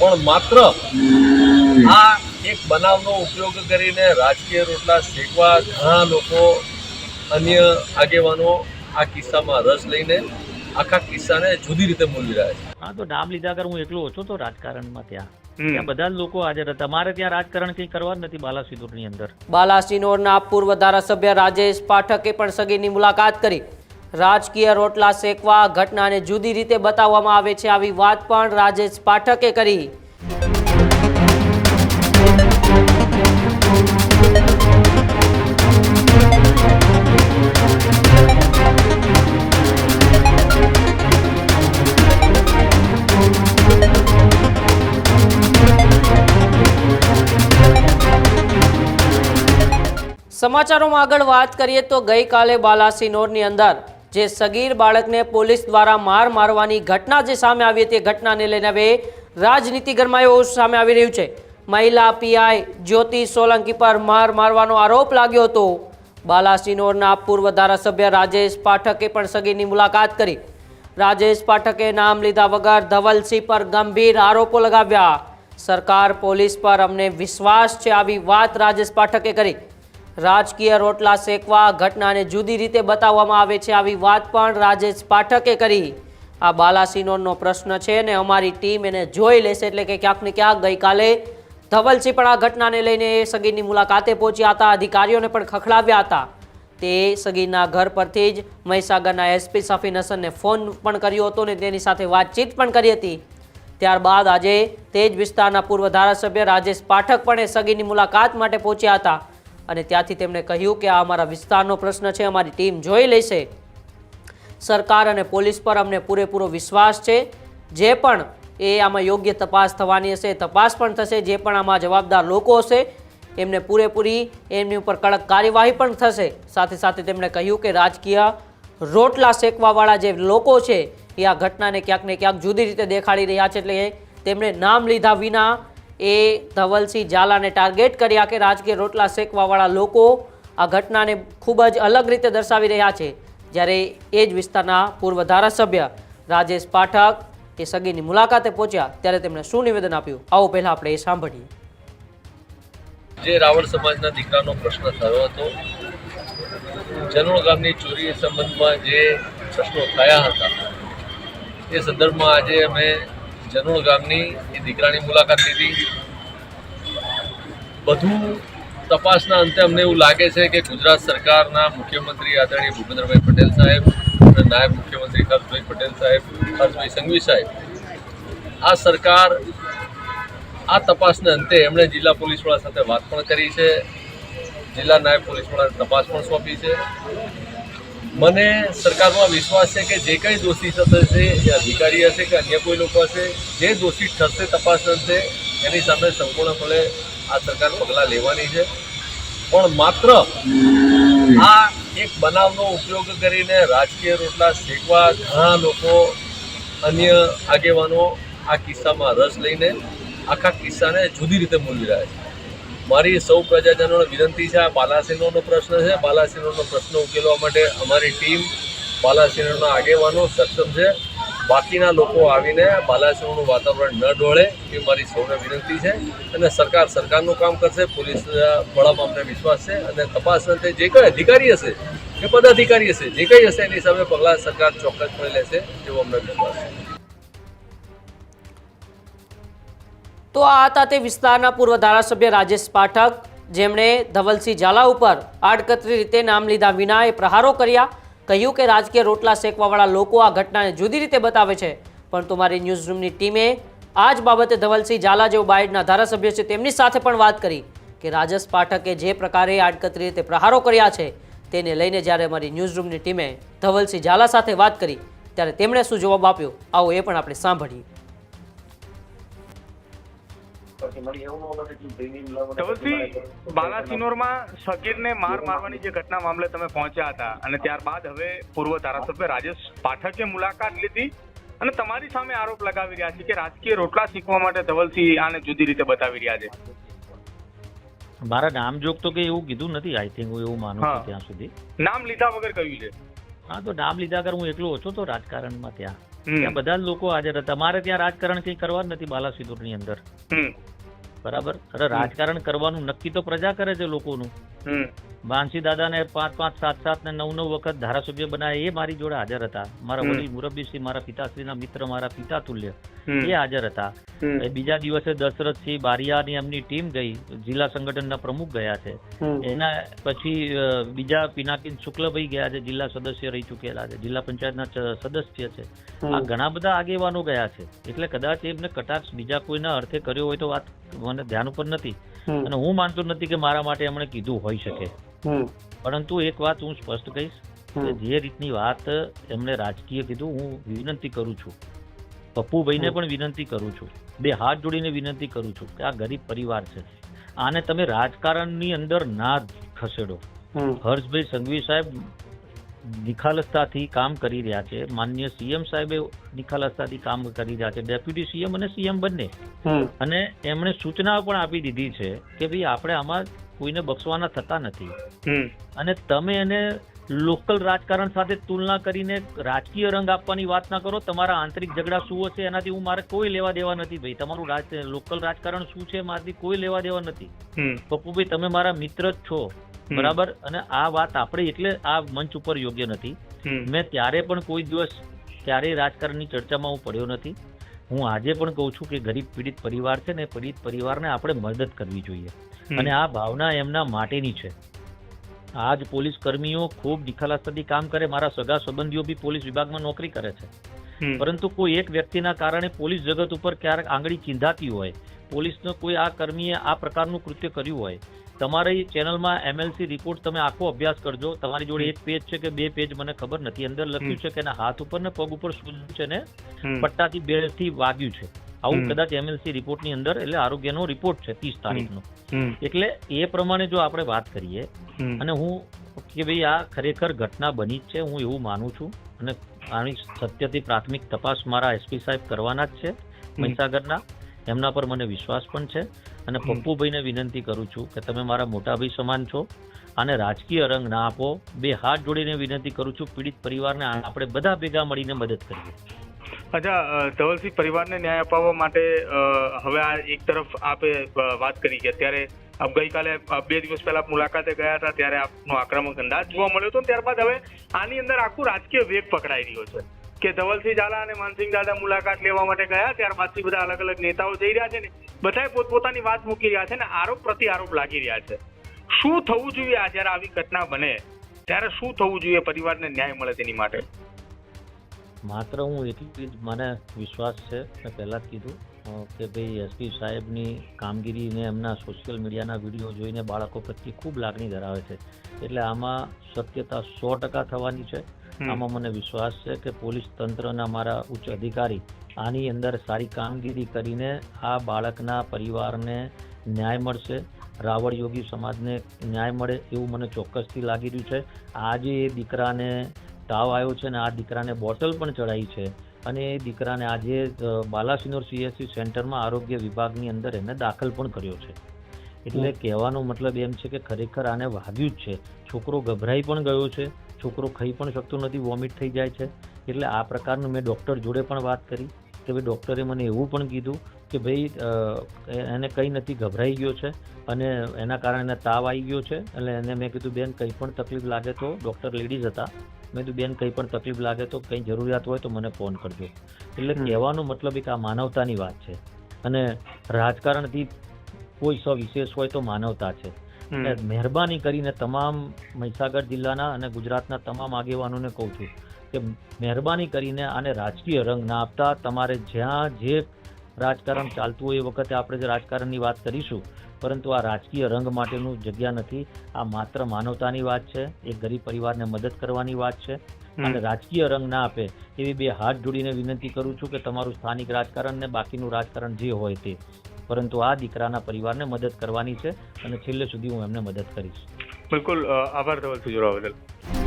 પણ માત્ર આ એક બનાવનો ઉપયોગ કરીને રાજકીય રોટલા શેકવા ઘણા લોકો અન્ય આગેવાનો આ કિસ્સામાં રસ લઈને આખા કિસ્સાને જુદી રીતે મૂલવી રહ્યા છે. હા તો નામ લીધા કર હું એકલો ઓછો તો રાજકારણમાં ત્યાં. ત્યાં બધા લોકો હાજર હતા. મારે ત્યાં રાજકારણ કંઈ કરવા જ નથી બાલાસિનોરની અંદર. બાલાસિનોરના પૂર્વ ધારાસભ્ય રાજેશ પાઠકે પણ સગીરની મુલાકાત કરી. રાજકીય રોટલા શેકવા ઘટનાને જુદી રીતે બતાવવામાં આવે છે આવી વાત પણ રાજેશ પાઠકે કરી. સમાચારોમાં આગળ વાત કરીએ તો ગઈકાલે બાલાસિનોરની અંદર જે સગીર બાળકને પોલીસ દ્વારા માર મારવાની ઘટના જે સામે આવી એ ઘટનાને લઈને હવે રાજનીતિ ગરમાયો સામે આવી રહ્યું છે. મહિલા પીઆઈ જ્યોતિ સોલંકી પર માર મારવાનો આરોપ લાગ્યો હતો. બાલાસિનોરના પૂર્વ ધારાસભ્ય રાજેશ પાઠકે પણ સગીરની મુલાકાત કરી. રાજેશ પાઠકે નામ લીધા વગર ધવલસિંહ પર ગંભીર આરોપો લગાવ્યા. સરકાર પોલીસ પર અમને વિશ્વાસ છે, આવી વાત રાજેશ પાઠકે કરી. રાજકીય રોટલા શેકવા ઘટનાને જુદી રીતે બતાવવામાં આવે છે આવી વાત પણ રાજેશ પાઠકે કરી. આ બાલાસિનોરનો પ્રશ્ન છે ને અમારી ટીમ એને જોઈ લેશે એટલે કે ક્યાંક ને ક્યાંક ગઈકાલે ધવલસિંહ પણ આ ઘટનાને લઈને સગીરની મુલાકાતે પહોંચ્યા હતા. અધિકારીઓને પણ ખખડાવ્યા હતા. તે સગીરના ઘર પરથી જ મહીસાગરના એસપી સફીન હસનને ફોન પણ કર્યો હતો ને તેની સાથે વાતચીત પણ કરી હતી. ત્યારબાદ આજે તે જ વિસ્તારના પૂર્વ ધારાસભ્ય રાજેશ પાઠક પણ એ સગીની મુલાકાત માટે પહોંચ્યા હતા. અને ત્યાંથી તેમણે કહ્યું કે આ અમારા વિસ્તારનો પ્રશ્ન છે, અમારી ટીમ જોઈ લેશે. સરકાર અને પોલીસ પર અમને પૂરેપૂરો વિશ્વાસ છે. જે પણ એ આમાં યોગ્ય તપાસ થવાની હશે તપાસ પણ થશે. જે પણ આમાં જવાબદાર લોકો હશે, એમને પૂરેપૂરી એમની ઉપર કડક કાર્યવાહી પણ થશે. સાથે સાથે તેમણે કહ્યું કે રાજકીય રોટલા શેકવાવાળા જે લોકો છે, એ આ ઘટનાને ક્યાંક ને ક્યાંક જુદી રીતે દેખાડી રહ્યા છે, એટલે તેમણે નામ લીધા વિના એ ધવલસિંહ ઝાલાને ટાર્ગેટ કર્યા કે રાજકીય રોટલા શેકવાવાળા લોકો આ ઘટનાને ખૂબ જ અલગ રીતે દર્શાવી રહ્યા છે. જ્યારે એ જ વિસ્તારના પૂર્વ ધારાસભ્ય રાજેશ પાઠક એ સગીની મુલાકાતે પહોંચ્યા ત્યારે તેમણે શું નિવેદન આપ્યું? આવો પહેલાં આપણે એ સાંભળીએ. જે રાવણ સમાજના દીકરાનો પ્રશ્ન થયો હતો જનોળ ગામની ચોરી સંબંધમાં જે પ્રશ્નો થયા હતા, એ સંદર્ભમાં આજે અમે જનોળ ગામની એ દીકરાની મુલાકાત લીધી. બધું તપાસના અંતે અમને એવું લાગે છે કે ગુજરાત સરકારના મુખ્યમંત્રી આદરણીય ભૂપેન્દ્રભાઈ પટેલ સાહેબ અને નાયબ મુખ્યમંત્રી હર્ષભાઈ પટેલ સાહેબ હર્ષભાઈ સંઘવી સાહેબ, આ સરકાર આ તપાસને અંતે એમણે જિલ્લા પોલીસવાળા સાથે વાત પણ કરી છે. જિલ્લા નાયબ પોલીસવાળાને તપાસ પણ સોંપી છે. મને સરકારમાં વિશ્વાસ છે કે જે કંઈ દોષી થશે એ અધિકારી હશે કે અન્ય કોઈ લોકો હશે, જે દોષી થશે તપાસ થશે એની સામે સંપૂર્ણપણે આ સરકાર પગલાં લેવાની છે. પણ માત્ર આ એક બનાવનો ઉપયોગ કરીને રાજકીય રોટલા શેકવા ઘણા લોકો અન્ય આગેવાનો આ કિસ્સામાં રસ લઈને આખા કિસ્સાને જુદી રીતે મૂલી રહ્યા છે. મારી સૌ પ્રજાજનોને વિનંતી છે, આ બાલાસિનોનો પ્રશ્ન છે. બાલાસિનોનો પ્રશ્ન ઉકેલવા માટે અમારી ટીમ બાલાસિનોના આગેવાનો સક્ષમ છે. બાકીના લોકો આવીને બાલાસિનોનું વાતાવરણ ન ડોળે એ મારી સૌને વિનંતી છે અને સરકાર સરકારનું કામ કરશે, પોલીસ વડામાં અમને વિશ્વાસ છે અને તપાસ અંતે જે કંઈ અધિકારી હશે કે પદાધિકારી હશે, જે કંઈ હશે એની સામે પગલાં સરકાર ચોક્કસપણે લેશે એવો અમને વિશ્વાસ છે. તો આ હતા તે વિસ્તારના પૂર્વ ધારાસભ્ય રાજેશ પાઠક. જેમણે ધવલસિંહ ઝાલા ઉપર આડકતરી રીતે નામ લીધા વિના એ પ્રહારો કર્યા. કહ્યું કે રાજકીય રોટલા શેકવાવાળા લોકો આ ઘટનાને જુદી રીતે બતાવે છે. પણ મારી ન્યૂઝરૂમની ટીમે આ જ બાબતે ધવલસિંહ ઝાલા જેઓ બાયડના ધારાસભ્ય છે તેમની સાથે પણ વાત કરી કે રાજેશ પાઠકે જે પ્રકારે આડકતરી રીતે પ્રહારો કર્યા છે તેને લઈને જ્યારે અમારી ન્યૂઝરૂમની ટીમે ધવલસિંહ ઝાલા સાથે વાત કરી, ત્યારે તેમણે શું જવાબ આપ્યો? આવો એ પણ આપણે સાંભળીએ. ધવલસિંહ બાલાસિનોરમાં સગીરને માર મારવાની જે ઘટના મામલે તમે પહોંચ્યા હતા અને ત્યારબાદ હવે પૂર્વ ધારાસભ્ય રાજેશ પાઠકે મુલાકાત લીધી અને તમારી સામે આરોપ લગાવી રહ્યા છે કે રાજકીય રોટલા શીખવા માટે ધવલસિંહ આને જુદી રીતે બતાવી રહ્યા છે. મારા નામ જોગ તો કે એવું કીધું નથી આઈ થિંક હું એવું માનું છું ત્યાં સુધી. નામ લીધા વગર કહ્યું છે? હા તો નામ લીધા કર હું એકલો ઓછો તો રાજકારણમાં ત્યાં. ત્યાં બધા જ લોકો હાજર હતા. મારે ત્યાં રાજકારણ કઈ કરવા જ નથી બાલાસિનોરની અંદર. બરાબર? અરે રાજકારણ કરવાનું નક્કી તો પ્રજા કરે છે લોકોનું. માનસી દાદાને પાંચ પાંચ સાત સાત ને નવ નવ વખત ધારાસભ્ય બનાવ્યા એ મારી જોડે હાજર હતા. મારા. વડીલ મુરબ્બીસિંહ મારા પિતાશ્રીના મિત્ર મારા પિતા તુલ્ય એ હાજર હતા. બીજા દિવસે દશરથસિંહ બારિયાની એમની ટીમ ગઈ જિલ્લા સંગઠનના પ્રમુખ ગયા છે. એના પછી બીજા પિનાકીન શુક્લભાઈ ગયા છે જિલ્લા સદસ્ય રહી ચૂકેલા છે જિલ્લા પંચાયતના સદસ્ય છે. આ ઘણા બધા આગેવાનો ગયા છે. એટલે કદાચ એમને કટાક્ષ બીજા કોઈના અર્થે કર્યો હોય તો વાત મને ધ્યાન ઉપર નથી. અને હું માનતો નથી કે મારા માટે એમણે કીધું હોઈ શકે. પરંતુ એક વાત હું સ્પષ્ટ કહીશ કે જે રીતની વાત એમણે રાજકીય કીધું હું વિનંતી કરું છું. પપ્પુભાઈને પણ વિનંતી કરું છું. બે હાથ જોડીને વિનંતી કરું છું કે આ ગરીબ પરિવાર છે. આને તમે રાજકારણની અંદર ના ખસેડો. હર્ષભાઈ સંઘવી સાહેબ નિખાલસતાથી કામ કરી રહ્યા છે. માન્ય સીએમ સાહેબે નિખાલસતાથી કામ કરી રહ્યા છે. ડેપ્યુટી સીએમ અને સીએમ બંને. અને એમણે સૂચનાઓ પણ આપી દીધી છે કે ભાઈ આપણે આમાં કોઈને બક્ષવાના થતા નથી. અને તમે એને લોકલ રાજકારણ સાથે તુલના કરીને રાજકીય રંગ આપવાની વાત ના કરો. તમારા આંતરિક ઝઘડા શું છે એનાથી હું મારે કોઈ લેવા દેવા નથી ભાઈ. તમારું રાજ લોકલ રાજકારણ શું છે મારાથી કોઈ લેવા દેવા નથી. પપ્પુ પપ્પુભાઈ તમે મારા મિત્ર જ છો. બરાબર? અને આ વાત આપણે એટલે આ મંચ ઉપર યોગ્ય નથી. મેં ત્યારે પણ કોઈ દિવસ ક્યારેય રાજકારણની ચર્ચામાં હું પડ્યો નથી. હું આજે પણ કહું છું કે ગરીબ પીડિત પરિવાર છે ને પીડિત પરિવારને આપણે મદદ કરવી જોઈએ. અને આ ભાવના એમના માટેની છે. આજ પોલીસ કર્મીઓ ખૂબ નિખાલસતાથી કામ કરે. મારા સગા સંબંધીઓ બી પોલીસ વિભાગમાં નોકરી કરે છે. પરંતુ કોઈ એક વ્યક્તિના કારણે પોલીસ જગત ઉપર ક્યારેક આંગળી ચીંધાતી હોય પોલીસનો કોઈ આ કર્મીએ આ પ્રકારનું કૃત્ય કર્યું હોય તમારી ચેનલમાં એમએલસી રિપોર્ટ તમે આખો અભ્યાસ કરજો. તમારી જોડે એક પેજ છે કે બે પેજ મને ખબર નથી. અંદર લખ્યું છે કે એના હાથ ઉપર ને પગ ઉપર સૂજ્યું છે ને પટ્ટાથી બેલથી વાગ્યું છે. આવું કદાચ એમએલસી રિપોર્ટની અંદર એટલે આરોગ્યનો રિપોર્ટ છે ત્રીસ તારીખનો. એટલે એ પ્રમાણે જો આપણે વાત કરીએ અને હું કે ભાઈ આ ખરેખર ઘટના બની જ છે હું એવું માનું છું. અને આની સત્યથી પ્રાથમિક તપાસ મારા એસપી સાહેબ કરવાના જ છે મહીસાગરના. એમના પર મને વિશ્વાસ પણ છે. અને પપ્પુભાઈને વિનંતી કરું છું કે તમે મારા મોટાભાઈ સમાન છો અને રાજકીય રંગ ના આપો. બે હાથ જોડીને વિનંતી કરું છું પીડિત પરિવારને આપણે બધા ભેગા મળીને મદદ કરીએ. અચ્છા ધવલસિંહ પરિવારને ન્યાય અપાવવા માટે હવે આ એક તરફ આપે વાત કરી કે અત્યારે આપ ગઈકાલે બે દિવસ પહેલા મુલાકાતે ગયા હતા ત્યારે આપનો આક્રમક અંદાજ જોવા મળ્યો હતો ત્યારબાદ હવે આની અંદર આખું રાજકીય વેગ પકડાઈ રહ્યો છે. કે ધવલસિંહ ઝાલા અને માનસિંહ દાદા મુલાકાત લેવા માટે ગયા, ત્યારબાદથી બધા અલગ અલગ નેતાઓ જઈ રહ્યા છે ને, બધાએ પોતપોતાની વાત મૂકી રહ્યા છે ને, આરોપ પ્રતિ આરોપ લાગી રહ્યા છે. શું થવું જોઈએ આ જ્યારે આવી ઘટના બને, ત્યારે શું થવું જોઈએ પરિવારને ન્યાય મળે તેની માટે? માત્ર હું એટલી જ, મને વિશ્વાસ છે, મેં પહેલાં જ કીધું કે ભાઈ એસપી સાહેબની કામગીરીને એમના સોશિયલ મીડિયાના વીડિયો જોઈને બાળકો પ્રત્યે ખૂબ લાગણી ધરાવે છે. એટલે આમાં શક્યતા સો ટકા થવાની છે. આમાં મને વિશ્વાસ છે કે પોલીસ તંત્રના મારા ઉચ્ચ અધિકારી આની અંદર સારી કામગીરી કરીને આ બાળકના પરિવારને ન્યાય મળશે. રાવળ યોગી સમાજને ન્યાય મળે એવું મને ચોક્કસથી લાગી રહ્યું છે. આજે એ દીકરાને તાવ આવ્યો છે ને આ દીકરાને બોટલ પણ ચડાવી છે અને એ દીકરાને આજે બાલાસિનોર સીએસસી સેન્ટરમાં આરોગ્ય વિભાગની અંદર એને દાખલ પણ કર્યો છે. એટલે કહેવાનો મતલબ એમ છે કે ખરેખર આને વાગ્યું જ છે. છોકરો ગભરાઈ પણ ગયો છે. છોકરો ખાઈ પણ શકતો નથી વોમિટ થઈ જાય છે. એટલે આ પ્રકારનું મેં ડૉક્ટર જોડે પણ વાત કરી કે ભાઈ ડૉક્ટરે મને એવું પણ કીધું કે ભાઈ એને કંઈ નથી ગભરાઈ ગયો છે અને એના કારણે એને તાવ આવી ગયો છે. એટલે એને મેં કીધું બેન કંઈ પણ તકલીફ લાગે તો ડૉક્ટર લેડીઝ હતા. મેં કીધું બેન કંઈ પણ તકલીફ લાગે તો કંઈ જરૂરિયાત હોય તો મને ફોન કરજો. એટલે. કહેવાનો મતલબ એક આ માનવતાની વાત છે. અને રાજકારણથી કોઈ સવિશેષ હોય તો માનવતા છે. મહેરબાની કરીને તમામ મહીસાગર જિલ્લાના અને ગુજરાતના તમામ આગેવાનોને કહું છું કે મહેરબાની કરીને આને રાજકીય રંગ ના આપતા તમારે જ્યાં જે રાજકારણ ચાલતું હોય એ વખતે આપણે જે રાજકારણની વાત કરીશું, પરંતુ આ રાજકીય રંગ માટેનું જગ્યા નથી. આ માત્ર માનવતાની વાત છે, એક ગરીબ પરિવારને મદદ કરવાની વાત છે. અને રાજકીય રંગ ના આપે એવી બે હાથ જોડીને વિનંતી કરું છું કે તમારું સ્થાનિક રાજકારણ ને બાકીનું રાજકારણ જે હોય તે. પરંતુ આ દીકરાના પરિવારને મદદ કરવાની છે અને છેલ્લે સુધી હું એમને મદદ કરીશ. બિલકુલ આભાર બદલ.